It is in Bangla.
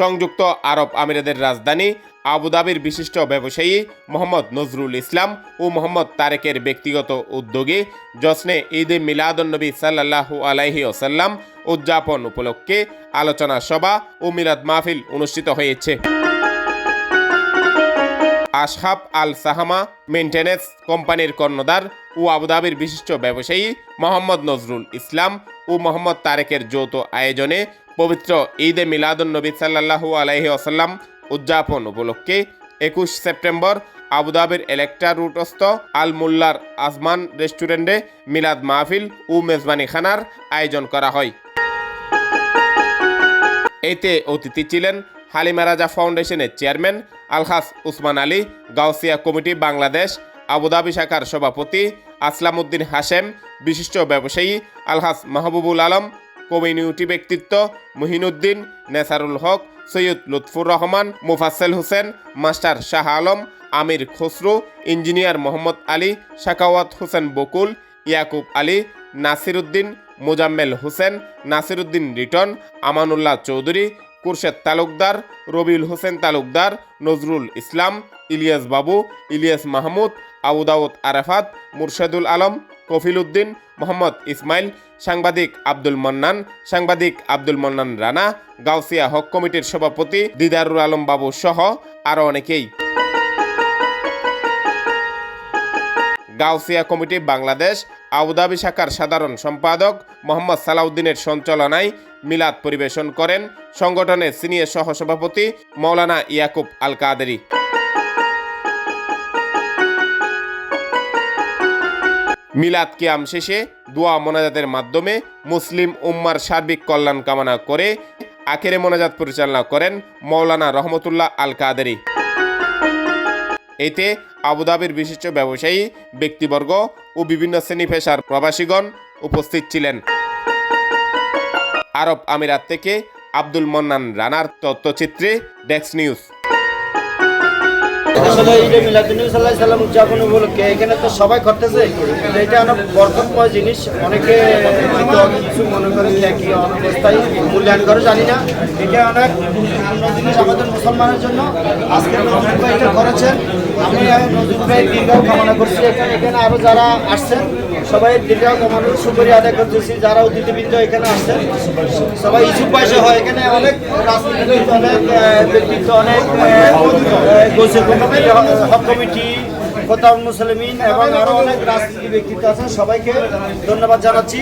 সংযুক্ত আরব আমিরাতের রাজধানী আবুধাবির বিশিষ্ট ব্যবসায়ী মোহাম্মদ নজরুল ইসলাম ও মোহাম্মদ তারেকের ব্যক্তিগত উদ্যোগে জশ্নে ঈদে মিলাদুন্নবী সাল্লাহু আলাইহি ওসাল্লাম উদযাপন উপলক্ষে আলোচনা সভা ও মিলাদ মাহফিল অনুষ্ঠিত হয়েছে। আশহাব আল সাহামা মেনটেন্যান্স কোম্পানির কর্ণধার ও আবুধাবির বিশিষ্ট ব্যবসায়ী মোহাম্মদ নজরুল ইসলাম ও মোহাম্মদ তারেকের যৌথ আয়োজনে পবিত্র ঈদে মিলাদুন্নবী সাল্লাহু আলাইহি আসাল্লাম উদযাপন উপলক্ষে একুশ সেপ্টেম্বর আবুধাবির এলেকট্রা রুটস্থ আল মুল্লার আজমান রেস্টুরেন্টে মিলাদ মাহফিল ও মেজবানি খানার আয়োজন করা হয়। এতে অতিথি ছিলেন হালিমা রাজা ফাউন্ডেশনের chairman Alhaj Usman Ali, Gausia committee Bangladesh, Abu Dhabi শাখার সভাপতি আসলাম উদ্দিন হাশেম, বিশিষ্ট ব্যবসায়ী আলহাস মাহবুবুল আলম কমিউনিটি ব্যক্তিত্ব মহিনুদ্দিন, নেসারুল হক, সৈয়দ লুৎফুর রহমান, মুফাসেল হোসেন, মাস্টার শাহ আলম, আমির খসরু, ইঞ্জিনিয়ার মোহাম্মদ আলী, শাকাওয়াত হোসেন বকুল, ইয়াকুব আলী, নাসিরুদ্দিন, মোজাম্মেল হোসেন, নাসিরুদ্দিন রিটন, আমানুল্লাহ চৌধুরী, কুরশেদ তালুকদার, রবিউল হোসেন তালুকদার, নজরুল ইসলাম, ইলিয়াস বাবু, ইলিয়াস মাহমুদ আবুদাউদ আরাফাত, মুর্শেদুল আলম কফিল উদ্দিন মোহাম্মদ ইসমাইল, সাংবাদিক আব্দুল মন্নান, সাংবাদিক আব্দুল মন্নান রানা, গাউসিয়া হক কমিটির সভাপতি দিদারুল আলম বাবু সহ আরও অনেকেই। গাউসিয়া কমিটি বাংলাদেশ আবুধাবি শাখার সাধারণ সম্পাদক মোহাম্মদ সালাউদ্দিনের সঞ্চালনায় মিলাদ পরিবেশন করেন। সংগঠনের সিনিয়র সহসভাপতি মৌলানা ইয়াকুব আল কাদেরি মিলাদ কিয়াম শেষে দোয়া মোনাজাতের মাধ্যমে মুসলিম উম্মার সার্বিক কল্যাণ কামনা করে আখেরে মোনাজাত পরিচালনা করেন মৌলানা রহমতুল্লাহ আল কাদেরি এতে আবুধাবির বিশিষ্ট ব্যবসায়ী, ব্যক্তিবর্গ ও বিভিন্ন শ্রেণি পেশার প্রবাসীগণ উপস্থিত ছিলেন। আরব আমিরাত থেকে আব্দুল মন্নান রানার তথ্যচিত্রে ডেক্স নিউজ। আসলে ঈদে মিলাদুন্নবী সাল্লাহ এখানে তো সবাই করতেছে এটা অনেক বরকতময় জিনিস। অনেকে অবস্থায় মূল্যায়ন করে এটা অনেক জিনিস আমাদের মুসলমানের জন্য। আজকে এটা করেছেন। আমি নজরুল ভাই কামনা করছি। এখানে এখানে যারা আসছেন সবাই দীর্ঘ কামনার সুপারি আদায় করতেছি, যারা অতিথিবৃন্দ এখানে আসছে সবাই ইস্যু পয়সা হয়। এখানে অনেক রাজনীতিবিদ অনেক ব্যক্তিত্ব, অনেক হক কমিটি মুসলিমিন এবং আরও অনেক রাজনীতি ব্যক্তিত্ব আছে সবাইকে ধন্যবাদ জানাচ্ছি।